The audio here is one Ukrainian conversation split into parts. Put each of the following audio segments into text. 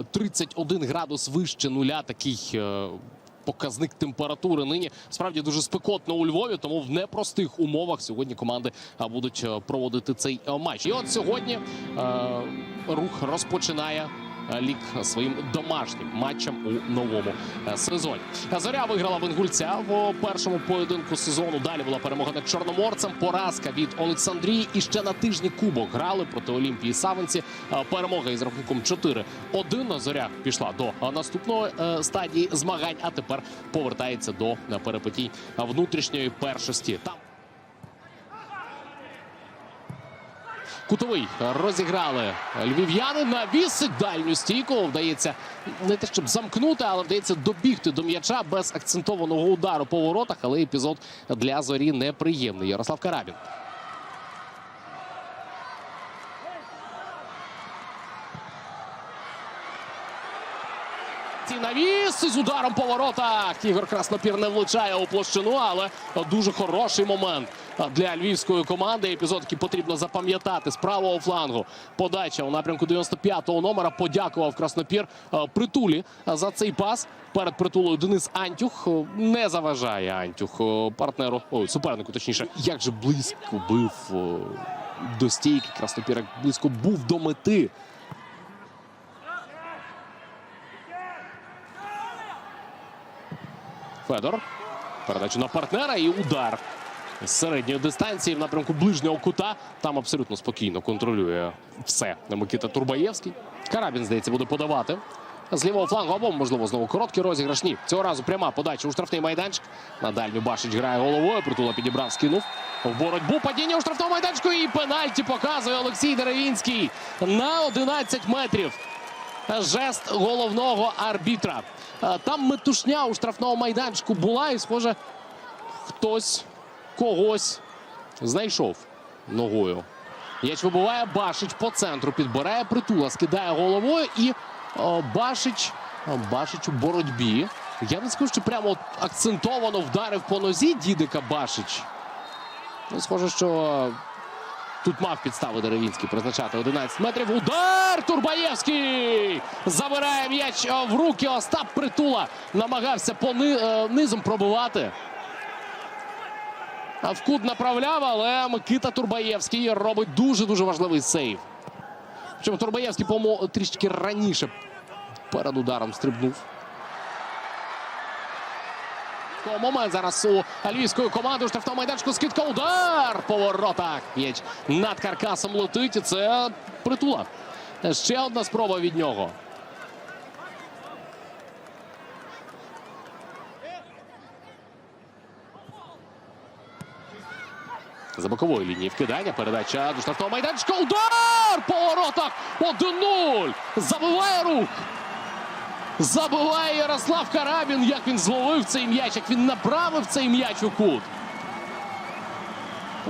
Е, 31 градус вище нуля. Такий. е, Показник температури нині справді дуже спекотно у Львові, тому в непростих умовах сьогодні команди будуть е, проводити цей е, матч. І от сьогодні е, рух розпочинає е, лік своїм домашнім матчем у новому е, сезоні. Зоря виграла Венгульця в першому поєдинку сезону. Далі була перемога над Чорноморцем. Поразка від Олександрії. І ще на тижні кубок грали проти Олімпії Савинці. Е, Перемога із рахунком 4-1. Зоря пішла до е, наступної е, стадії змагань, а тепер повертається до е, перепитій внутрішньої першості. Там Кутовий розіграли львів'яни. Навісить дальню стійку. Вдається не те, щоб замкнути, але вдається добігти до м'яча без акцентованого удару по воротах. Але епізод для зорі неприємний. Ярослав Карабін. Ці навіс з ударом по воротах. Ігор Краснопір не влучає у площину, але дуже хороший момент для львівської команди. Епізод, який потрібно запам'ятати з правого флангу. Подача у напрямку 95-го номера. Подякував Краснопір е, притулі за цей пас. Перед притулою Денис Антюх е, не заважає Антюх е, партнеру, ой, супернику, точніше, як же близько бив до стійки. Краснопір як близько був до мети. Федор. Передача на партнера і удар з середньої дистанції в напрямку ближнього кута. Там абсолютно спокійно контролює все Микита Турбаєвський. Карабін, здається, буде подавати. З лівого флангу або, можливо, знову короткий розіграш. Ні. Цього разу пряма подача у штрафний майданчик. Надаль Башич грає головою. Притула підібрав, скинув. В боротьбу падіння у штрафному майданчику. І пенальті показує Олексій Деревінський на 11 метрів. Жест головного арбітра. Е, Там метушня у штрафному майданчику була, і, схоже, хтось когось знайшов ногою. Яч вибиває Башич по центру, підбирає притула, скидає головою і Башич, Башич у боротьбі. Я не скажу, що прямо акцентовано вдарив по нозі Дідика Башич. Ну, схоже, що Тут мав підстави Деревінський призначати 11 метрів. Удар! Турбаєвський! Забирає м'яч е, в руки. Остап Притула намагався по е, низом пробивати. А в кут направляв, але Микита Турбаєвський робить дуже-дуже важливий сейв. Причому Турбаєвський, по-моєму, трішки раніше перед ударом стрибнув. Такого Момент зараз у львівської команди у штрафному майданчику скидка удар по воротах. М'яч над каркасом летить. І це притула. Ще одна спроба від нього. За бокової лінії вкидання. Передача до штрафного майданчика. Удар по воротах. 1-0. Забиває рух. Забиває Ярослав Карабін. Як він зловив цей м'яч, як він направив цей м'яч у кут.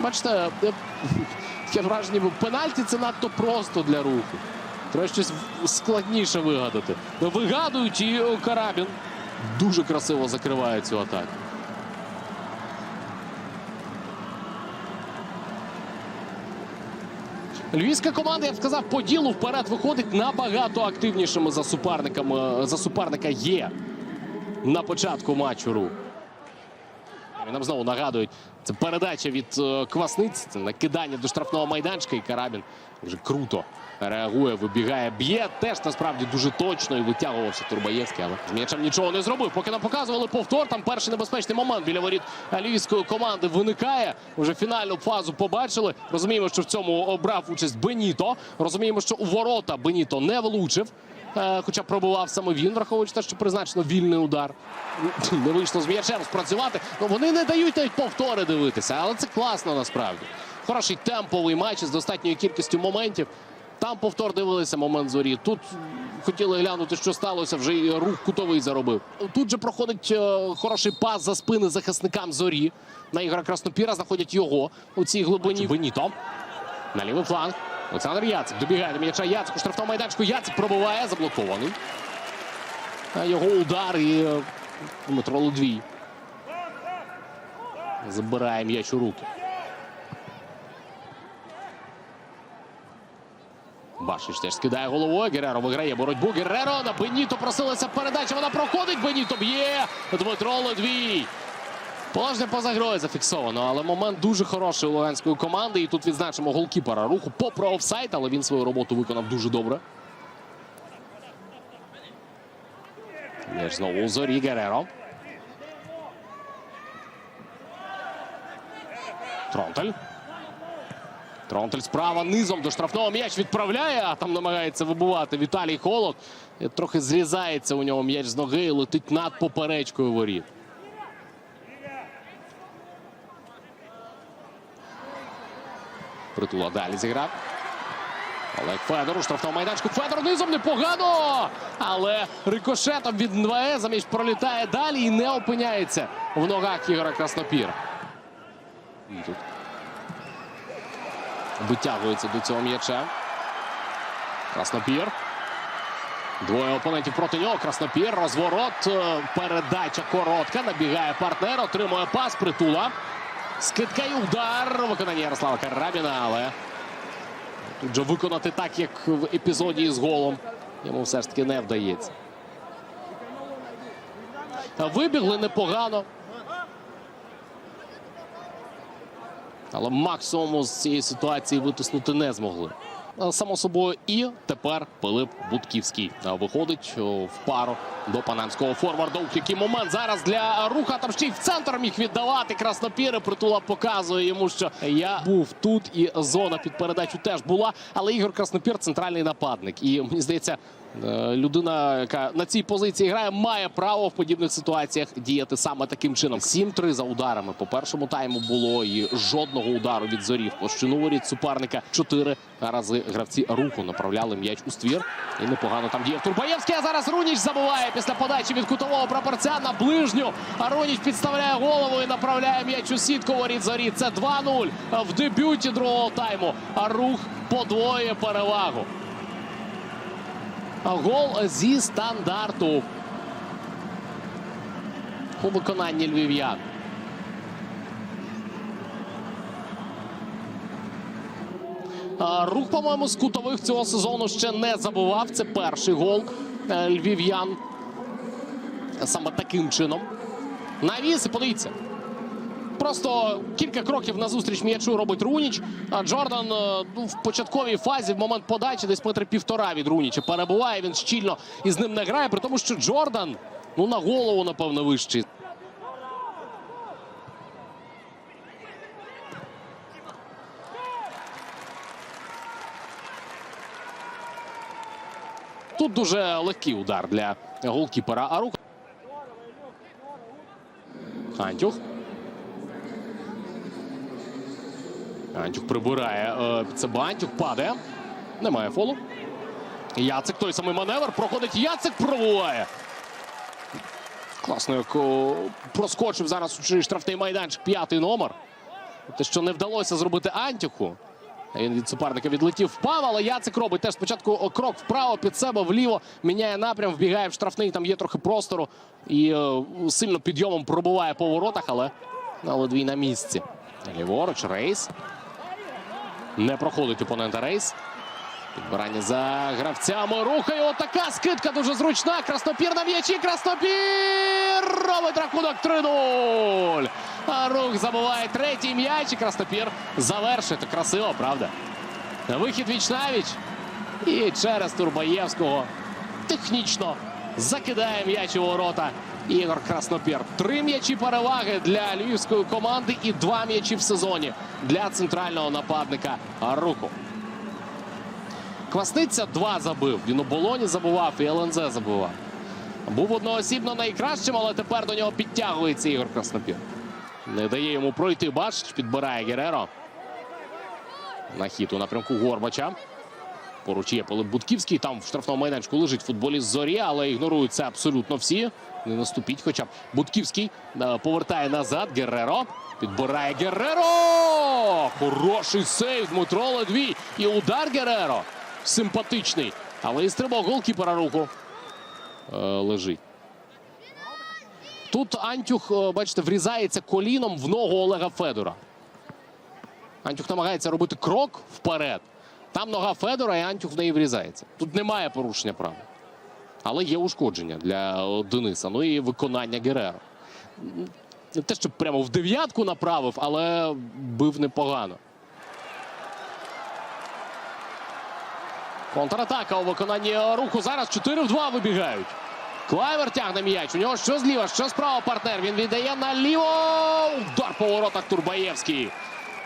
Бачите, е, таке враження, бо пенальті це надто просто для руху. Треба щось складніше вигадати. Вигадують і Карабін дуже красиво закриває цю атаку. Львівська команда, я б сказав, по ділу вперед виходить набагато активнішими за суперниками. За суперника є на початку матчу ру. Нам знову нагадують, це передача від е, Квасниць, це накидання до штрафного майданчика. І Карабін вже круто реагує, вибігає, б'є. Теж насправді дуже точно і витягувався Турбаєвський, але з м'ячем нічого не зробив. Поки нам показували повтор, там перший небезпечний момент біля воріт львівської команди виникає. Вже фінальну фазу побачили. Розуміємо, що в цьому брав участь Беніто. Розуміємо, що у ворота Беніто не влучив. Е, Хоча пробував саме він, враховуючи те, що призначено вільний удар. Не вийшло з м'ячем спрацювати. Ну, вони не дають навіть повтори дивитися, але це класно насправді. Хороший темповий матч з достатньою кількістю моментів. Там повтор дивилися момент зорі. Тут хотіли глянути, що сталося. Вже і рух кутовий заробив. Тут же проходить е, хороший пас за спини захисникам зорі. На Ігора Краснопіра знаходять його у цій глибині. Беніто. На лівий фланг. Олександр Яцик добігає до м'яча Яцик у штрафному майданчику. Яцик пробиває, заблокований. Його удар і е, Дмитро Лудвій. Забирає м'яч у руки. Башич теж скидає головою. Гереро виграє боротьбу. Гереро на Беніто просилася передача. Вона проходить. Беніто б'є. Дмитро Ледвій. Положення поза грою зафіксовано, але момент дуже хороший у Луганської команди. І тут відзначимо голкіпера руху попри офсайд, але він свою роботу виконав дуже добре. М'яч знову у зорі Гереро. Тронтель. Тронтель справа низом до штрафного м'яч відправляє, а там намагається вибивати Віталій Холод. Трохи зрізається у нього м'яч з ноги і летить над поперечкою воріт. Притула далі зіграв. Олег Федор у штрафному майданчику. Федор низом непогано. Але рикошетом від НВЕ замість пролітає далі і не опиняється в ногах Ігора Краснопір. Тут витягується до цього м'яча. Краснопір. Двоє опонентів проти нього. Краснопір. Розворот. е, Передача коротка. Набігає партнер. Отримує пас. Притула. Скидка і удар. Виконання Ярослава Карабіна, але тут же виконати так, як в епізоді з голом. Йому все ж таки не вдається. Та Вибігли непогано. Але максимуму з цієї ситуації витиснути не змогли. Само собою, і тепер Пилип Будківський виходить в пару до панамського форварда. Ух, який момент зараз для руха. Там ще й в центр міг віддавати Краснопіри. Притула показує йому, що я був тут, і зона під передачу теж була. Але Ігор Краснопір центральний нападник. І мені здається, людина, яка на цій позиції грає, має право в подібних ситуаціях діяти саме таким чином. 7-3 за ударами. По першому тайму було і жодного удару від зорів. Площину воріт суперника чотири рази гравці руху направляли м'яч у ствір. І непогано там діяв Турбаєвський. А зараз Руніч забуває після подачі від кутового прапорця на ближню. А Руніч підставляє голову і направляє м'яч у сітку воріт зорі. Це 2-0 в дебюті другого тайму. А рух подвоює перевагу. Гол зі стандарту у виконанні львів'ян. Рух, по-моєму, з кутових цього сезону ще не забував. Це перший гол е, львів'ян. Саме таким чином. Навіс, і подивіться. Просто кілька кроків назустріч м'ячу робить Руніч. А Джордан е, ну, в початковій фазі, в момент подачі, десь метри півтора від Руніча перебуває. Він щільно із ним не грає, при тому, що Джордан ну, на голову, напевно, вищий. Тут дуже легкий удар для голкіпера Арух. Антюх. Антюх прибирає під себе Антюх, падає. Немає фолу. Яцик той самий маневр. Проходить Яцик, пробуває. Класно, як о, проскочив зараз штрафний майданчик п'ятий номер. Те, що не вдалося зробити Антюху. Він від суперника відлетів, впав, але Яцик робить теж спочатку крок вправо під себе, вліво, міняє напрям, вбігає в штрафний, там є трохи простору і е, сильно підйомом пробуває по воротах, але на Ледвій на місці. Ліворуч, рейс. Не проходить опонента рейс. Підбирання за гравцями. Рухає. Отака скидка дуже зручна. Краснопір на м'ячі. Краснопір робить рахунок 3-0. А рух забуває третій м'яч. І Краснопір завершить. Красиво, правда? Вихід віч-навіч. І через Турбаєвського технічно закидає м'яч у ворота. Ігор Краснопір. Три м'ячі переваги для львівської команди і два м'ячі в сезоні для центрального нападника руху. Квасниця два забив. Він у болоні забував і ЛНЗ забував. Був одноосібно найкращим, але тепер до нього підтягується Ігор Краснопір. Не дає йому пройти. Бачич, підбирає Гереро. На хід напрямку Горбача. Поруч є Пилип Будківський. Там в штрафному майданчику лежить футболіст зорі, але ігнорують це абсолютно всі. Не наступіть. Хоча б Будківський е, повертає назад. Герреро. Підбирає Герреро. Хороший сейв Дмитро Ледвій. І удар Герреро. Симпатичний. Але і стрибок голкіпера руху е, лежить. Тут Антюх, е, бачите, врізається коліном в ногу Олега Федора. Антюх намагається робити крок вперед. Там нога Федора і Антюх в неї врізається. Тут немає порушення права. Але є ушкодження для е, Дениса. Ну і виконання Гереро. Не те, щоб прямо в дев'ятку направив, але бив непогано. Контратака у виконанні руху. Зараз 4 в 2 вибігають. Клайвер тягне м'яч. У нього що зліва, що справа партнер. Він віддає наліво. Удар по воротах Турбаєвський.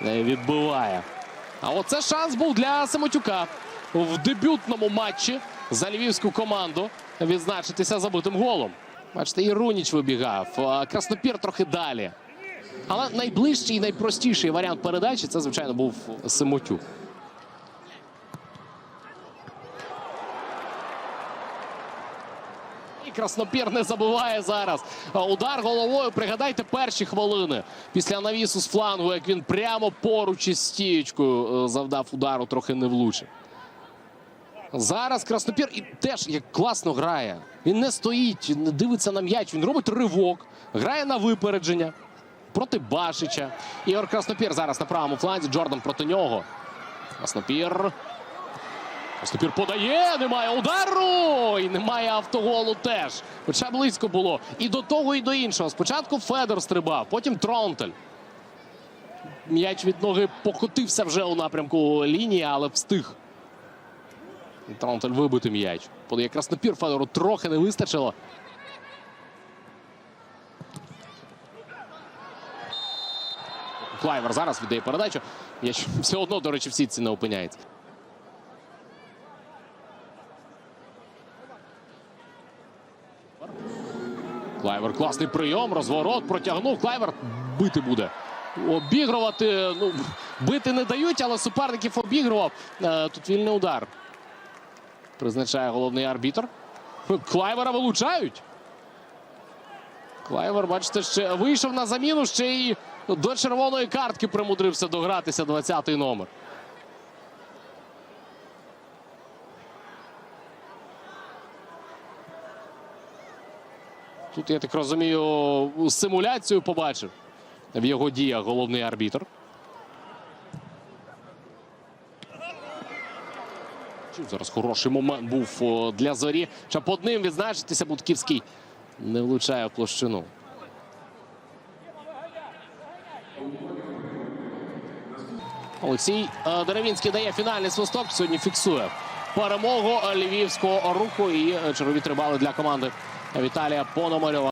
Не відбиває. А оце шанс був для Самотюка в дебютному матчі за львівську команду відзначитися забитим голом. Бачите, і Руніч вибігав. Краснопір трохи далі. Але найближчий і найпростіший варіант передачі це, звичайно, був Семотюк. Краснопір не забуває зараз. А, Удар головою. Пригадайте перші хвилини після навісу з флангу, як він прямо поруч із стієчкою е, завдав удару, трохи не влучив. Зараз Краснопір і теж як класно грає. Він не стоїть, не дивиться на м'яч. Він робить ривок, грає на випередження проти Башича. Ігор Краснопір зараз на правому фланзі. Джордан проти нього. Краснопір. Краснопір подає, немає удару! І немає автоголу теж. Хоча близько було. І до того, і до іншого. Спочатку Федор стрибав, потім Тронтель. М'яч від ноги покотився вже у напрямку лінії, але встиг. Тронтель вибити м'яч. Подає Краснопір Федору трохи не вистачило. Клайвер зараз віддає передачу. М'яч все одно, до речі, в сітці не опиняється. Клайвер класний прийом, розворот, протягнув. Клайвер бити буде. Обігрувати. Ну, бити не дають, але суперників обігрував. Е, Тут вільний удар. Призначає головний арбітр. Клайвера вилучають. Клайвер, бачите, ще вийшов на заміну, ще й до червоної картки примудрився догратися 20-й номер. Тут, я так розумію, симуляцію побачив в його діях головний арбітр. Зараз хороший момент був для зорі. Щоб одним відзначитися Будківський не влучає в площину. Олексій е, Деревінський дає фінальний свисток. Сьогодні фіксує перемогу львівського руху і е, чергові три бали для команди Віталія Пономарьова.